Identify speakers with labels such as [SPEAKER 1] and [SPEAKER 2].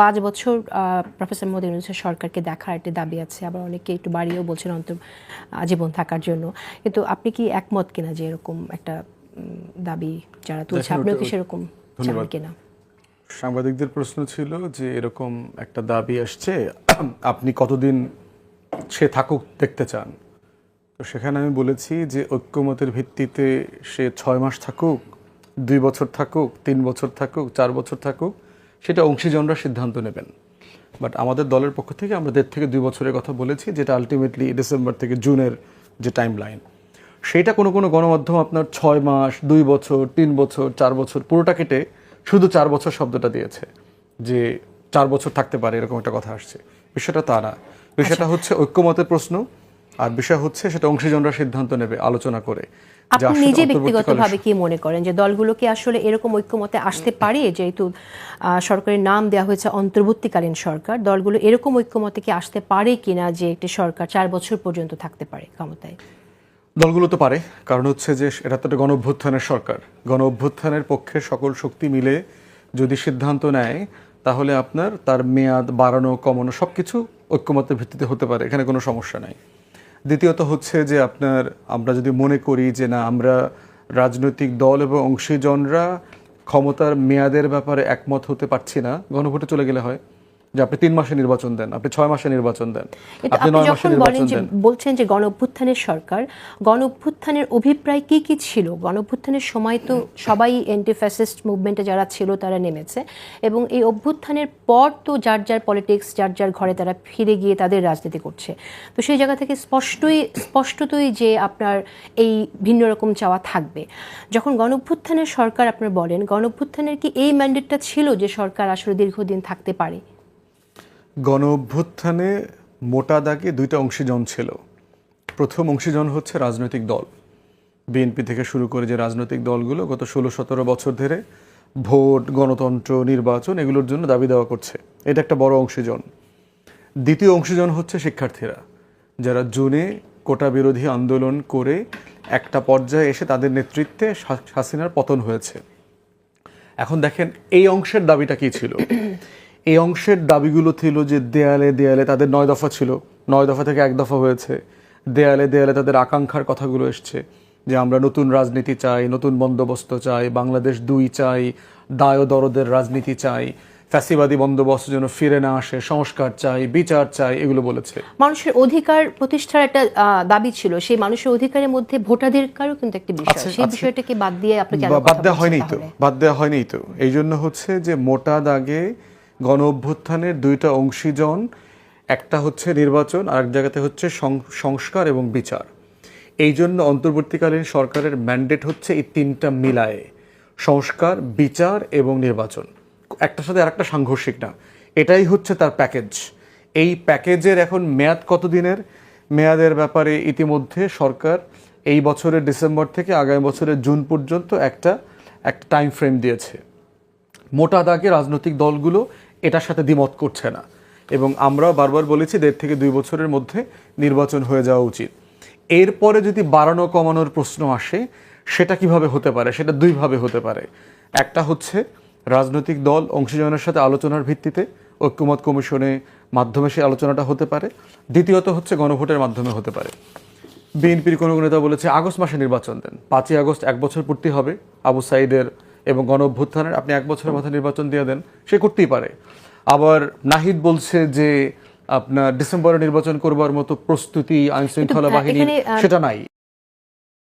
[SPEAKER 1] পাঁচ বছর আহ, প্রফেসর মোদী ইউনুসের সরকারকে দেখার একটি দাবি আছে। আবার অনেকে একটু বাড়িয়েও বলছেন অন্তর আজীবন থাকার জন্য। কিন্তু আপনি কি একমত কিনা যে এরকম একটা দাবি যারা তুলছে? আপনিও কি সেরকম চান কিনা?
[SPEAKER 2] সাংবাদিকদের প্রশ্ন ছিল যে এরকম একটা দাবি আসছে আপনি কতদিন সে থাকুক দেখতে চান? তো সেখানে আমি বলেছি যে ঐক্যমতের ভিত্তিতে সে ছয় মাস থাকুক দুই বছর থাকুক তিন বছর থাকুক চার বছর থাকুক সেটা অংশীজনরা সিদ্ধান্ত নেবেন। বাট আমাদের দলের পক্ষ থেকে আমরা দেড় থেকে দুই বছরের কথা বলেছি যেটা আলটিমেটলি ডিসেম্বর থেকে জুনের যে টাইম লাইন সেইটা কোনো কোনো গণমাধ্যম আপনার ছয় মাস দুই বছর তিন বছর চার বছর পুরোটা কেটে শুধু চার বছর শব্দটা দিয়েছে যে চার বছর থাকতে পারে এরকম একটা কথা আসছে। বিষয়টা তা না। বিষয়টা হচ্ছে ঐক্যমতের প্রশ্ন। আর বিষয় হচ্ছে সেটা অংশীজনরা সিদ্ধান্ত নেবে আলোচনা করে।
[SPEAKER 1] আপনি নিজে ব্যক্তিগতভাবে কি মনে করেন যে দলগুলো কি আসলে এরকম ঐক্যমতে আসতে পারে? যেহেতু সরকারের নাম দেওয়া হয়েছে অন্তর্বর্তীকালীন সরকার দলগুলো এরকম ঐক্যমতে কি আসতে পারে কিনা যে একটি সরকার চার বছর পর্যন্ত থাকতে পারে ক্ষমতায়?
[SPEAKER 2] দলগুলো তো পারে। কারণ হচ্ছে যে এটা তো একটা গণ অভ্যুত্থানের সরকার। গণ অভ্যুত্থানের পক্ষে সকল শক্তি মিলে যদি সিদ্ধান্ত নেয় তাহলে আপনার তার মেয়াদ বাড়ানো কমানো সব কিছু ঐক্যমতের ভিত্তিতে হতে পারে। এখানে কোনো সমস্যা নাই। দ্বিতীয়ত হচ্ছে যে আপনার, আমরা যদি মনে করি যে না, আমরা রাজনৈতিক দল এবং অংশীজনরা ক্ষমতার মেয়াদের ব্যাপারে একমত হতে পারছি না, গণভোটে চলে গেলে হয়। যে আপনি তিন মাসে নির্বাচন দেন আপনি ছয় মাসে নির্বাচন দেন আপনি নয় মাসে নির্বাচন দেন।
[SPEAKER 1] বলছেন যে গণ অভ্যুত্থানের সরকার গণ অভ্যুত্থানের অভিপ্রায় কি কি ছিল? গণ অভ্যুত্থানের সময় তো সবাই অ্যান্টি ফ্যাসিস্ট মুভমেন্টে যারা ছিল তারা নেমেছে এবং এই অভ্যুত্থানের পর তো যার যার পলিটিক্স যার যার ঘরে তারা ফিরে গিয়ে তাদের রাজনীতি করছে। তো সেই জায়গা থেকে স্পষ্টই স্পষ্টতই যে আপনার এই ভিন্ন রকম চাওয়া থাকবে। যখন গণ অভ্যুত্থানের সরকার আপনার বলেন গণ অভ্যুত্থানের কি এই ম্যান্ডেটটা ছিল যে সরকার আসলে দীর্ঘদিন থাকতে পারে?
[SPEAKER 2] গণ অভ্যুত্থানে মোটা দাগে দুইটা অংশীজন ছিল। প্রথম অংশীজন হচ্ছে রাজনৈতিক দল। বিএনপি থেকে শুরু করে যে রাজনৈতিক দলগুলো গত ষোলো সতেরো বছর ধরে ভোট, গণতন্ত্র, নির্বাচন এগুলোর জন্য দাবি দেওয়া করছে। এটা একটা বড় অংশীজন। দ্বিতীয় অংশীজন হচ্ছে শিক্ষার্থীরা। যারা জুনে কোটা বিরোধী আন্দোলন করে একটা পর্যায়ে এসে তাদের নেতৃত্বে হাসিনার পতন হয়েছে। এখন দেখেন এই অংশের দাবিটা কি ছিল? এই অংশের দাবিগুলো ছিল যে দেয়ালে দেয়ালে তাদের নয় দফা ছিল। নয় দফা থেকে এক দফা হয়েছে। দেয়ালে দেয়ালে তাদের আকাঙ্ক্ষার কথাগুলো এসছে যে আমরা নতুন রাজনীতি চাই নতুন বন্দোবস্ত চাই বাংলাদেশ দুই চাই দায় দরদের রাজনীতি চাই ফ্যাসিবাদী বন্দোবস্ত যেন ফিরে না আসে সংস্কার চাই বিচার চাই এগুলো বলেছে।
[SPEAKER 1] মানুষের অধিকার প্রতিষ্ঠার একটা আহ, দাবি ছিল। সেই মানুষের অধিকারের মধ্যে ভোটাধিকারও কিন্তু একটি বিষয়। সেই বিষয়টাকে বাদ দিয়ে আপনি
[SPEAKER 2] বাদ দেওয়া হয়নি তো। বাদ দেওয়া হয়নি তো। এই জন্য হচ্ছে যে মোটা দাগে গণ অভ্যুত্থানের দুইটা অংশীজন, একটা হচ্ছে নির্বাচন আর এক জায়গাতে হচ্ছে সংস্কার এবং বিচার। এই জন্য অন্তর্বর্তীকালীন সরকারের ম্যান্ডেট হচ্ছে এই তিনটা মিলায়ে, সংস্কার, বিচার এবং নির্বাচন। একটার সাথে আরেকটা সাংঘর্ষিক না। এটাই হচ্ছে তার প্যাকেজ এই প্যাকেজের এখন মেয়াদ কতদিনের মেয়াদের ব্যাপারে ইতিমধ্যে সরকার এই বছরের ডিসেম্বর থেকে আগামী বছরের জুন পর্যন্ত একটা একটা টাইম ফ্রেম দিয়েছে। মোটা দাগে রাজনৈতিক দলগুলো এটার সাথে দ্বিমত করছে না। এবং আমরাও বারবার বলেছি দেড় থেকে দুই বছরের মধ্যে নির্বাচন হয়ে যাওয়া উচিত। এরপরে যদি বাড়ানো কমানোর প্রশ্ন আসে, সেটা কীভাবে হতে পারে? সেটা দুইভাবে হতে পারে। একটা হচ্ছে, রাজনৈতিক দল অংশীজনের সাথে আলোচনার ভিত্তিতে ঐক্যমত কমিশনে মাধ্যমে সেই আলোচনাটা হতে পারে। দ্বিতীয়ত হচ্ছে, গণভোটের মাধ্যমে হতে পারে। বিএনপির কোনো নেতা বলেছে, আগস্ট মাসে নির্বাচন দেন। পাঁচই আগস্ট এক বছর পূর্তি হবে। আবু সাইদের এবং গণ অভ্যুত্থানের আপনি এক বছরের মাথায় নির্বাচন দিয়ে দেন সে করতেই পারে। আবার নাহিদ বলছে যে আপনার ডিসেম্বরে নির্বাচন করবার মতো প্রস্তুতি আইন শৃঙ্খলা
[SPEAKER 1] আহ,
[SPEAKER 2] বাহিনীর সেটা নাই।